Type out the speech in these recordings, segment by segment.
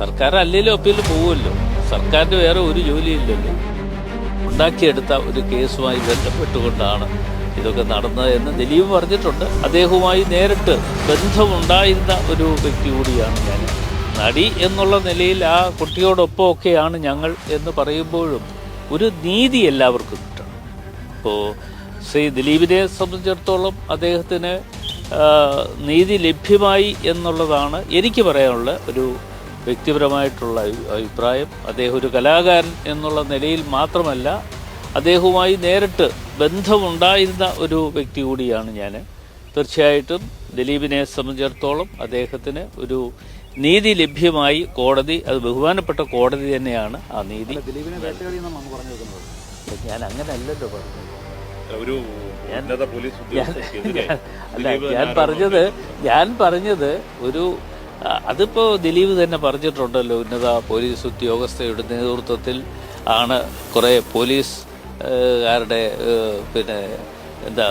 സർക്കാർ അല്ലെങ്കിലും അപ്പീൽ പോവുമല്ലോ. സർക്കാരിന് വേറെ ഒരു ജോലിയില്ലല്ലോ. ഉണ്ടാക്കിയെടുത്ത ഒരു കേസുമായി ബന്ധപ്പെട്ടുകൊണ്ടാണ് ഇതൊക്കെ നടന്നത് എന്ന് ദിലീപ് പറഞ്ഞിട്ടുണ്ട്. അദ്ദേഹവുമായി നേരിട്ട് ബന്ധമുണ്ടായിരുന്ന ഒരു വ്യക്തി കൂടിയാണ് ഞാൻ. നടി എന്നുള്ള നിലയിൽ ആ കുട്ടിയോടൊപ്പമൊക്കെയാണ് ഞങ്ങൾ എന്ന് പറയുമ്പോഴും ഒരു നീതി എല്ലാവർക്കും കിട്ടണം. ഇപ്പോൾ ശ്രീ ദിലീപിനെ സംബന്ധിച്ചിടത്തോളം അദ്ദേഹത്തിന് നീതി ലഭ്യമായി എന്നുള്ളതാണ് എനിക്ക് പറയാനുള്ള ഒരു വ്യക്തിപരമായിട്ടുള്ള അഭിപ്രായം. അദ്ദേഹം ഒരു കലാകാരൻ എന്നുള്ള നിലയിൽ മാത്രമല്ല അദ്ദേഹവുമായി നേരിട്ട് ബന്ധമുണ്ടായിരുന്ന ഒരു വ്യക്തി കൂടിയാണ് ഞാൻ. തീർച്ചയായിട്ടും ദിലീപിനെ സംബന്ധിച്ചിടത്തോളം അദ്ദേഹത്തിന് ഒരു നീതി ലഭ്യമായി കോടതി അത് ബഹുമാനപ്പെട്ട കോടതി തന്നെയാണ് ആ നീതി. ഞാൻ അങ്ങനെയല്ലല്ലോ പറഞ്ഞത്. ഒരു ഉന്നത പോലീസ് ഉദ്യോഗസ്ഥർക്കെതിരെ അല്ല ഞാൻ പറഞ്ഞത് ഞാൻ പറഞ്ഞത് ഒരു ആ, അതിപ്പോ ദിലീപ് തന്നെ പറഞ്ഞിട്ടുണ്ടല്ലോ ഉന്നത പോലീസ് ഉദ്യോഗസ്ഥയുടെ നേതൃത്വത്തിൽ ആണ് കുറേ പോലീസ് കാരുടെ പിന്നെ എന്താ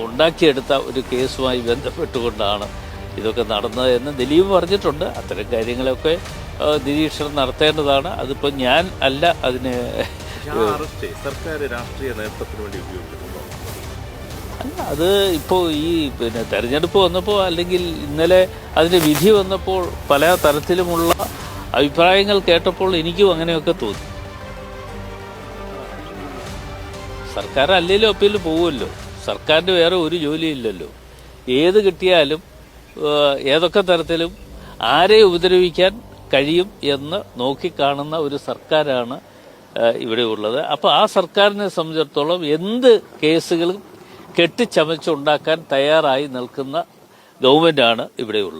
ഉണ്ടാക്കിയെടുത്ത ഒരു കേസുമായി ബന്ധപ്പെട്ടുകൊണ്ടാണ് ഇതൊക്കെ നടന്നത് എന്ന് ദിലീപ് പറഞ്ഞിട്ടുണ്ട്. അത്തരം കാര്യങ്ങളൊക്കെ നിരീക്ഷണം നടത്തേണ്ടതാണ്. അതിപ്പോൾ ഞാൻ അല്ല അതിന് സർക്കാർ രാഷ്ട്രീയ നേതൃത്വത്തിന് വേണ്ടി അല്ല അത് ഇപ്പോൾ ഈ പിന്നെ തെരഞ്ഞെടുപ്പ് വന്നപ്പോൾ അല്ലെങ്കിൽ ഇന്നലെ അതിന്റെ വിധി വന്നപ്പോൾ പല തരത്തിലുമുള്ള അഭിപ്രായങ്ങൾ കേട്ടപ്പോൾ എനിക്കും അങ്ങനെയൊക്കെ തോന്നി. സർക്കാർ അല്ലെങ്കിലും അപ്പീൽ പോവുമല്ലോ. സർക്കാരിന്റെ വേറെ ഒരു ജോലിയില്ലല്ലോ ഏത് കിട്ടിയാലും ഏതൊക്കെ തരത്തിലും ആരെ ഉപദ്രവിക്കാൻ കഴിയും എന്ന് നോക്കിക്കാണുന്ന ഒരു സർക്കാരാണ് ഇവിടെ ഉള്ളത്. അപ്പോൾ ആ സർക്കാരിനെ സംബന്ധിച്ചിടത്തോളം എന്ത് കേസുകളും കെട്ടിച്ചമച്ചുണ്ടാക്കാൻ തയ്യാറായി നിൽക്കുന്ന ഗവൺമെന്റാണ് ഇവിടെ ഉള്ളത്